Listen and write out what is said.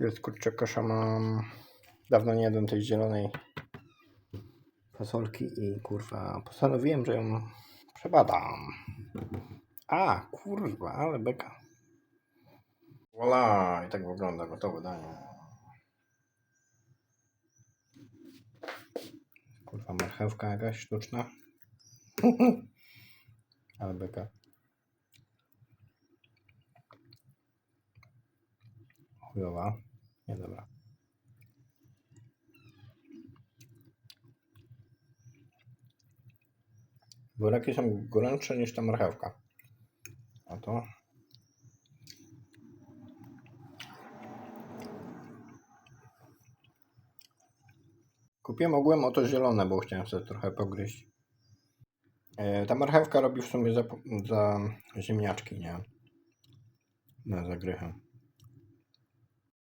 Jest kurczę kosza mam. Dawno nie jadłem tej zielonej fasolki i kurwa postanowiłem, że ją przebadam. A, kurwa, ale beka. Voila, i tak wygląda gotowe danie. Kurwa, marchewka jakaś sztuczna. ale beka. Chujowa. Nie dobra. Buraki są gorętsze niż ta marchewka. A to. Kupiłem ogółem oto zielone, bo chciałem sobie trochę pogryźć. E, Ta marchewka robi w sumie za, za ziemniaczki, nie? Na zagrychę.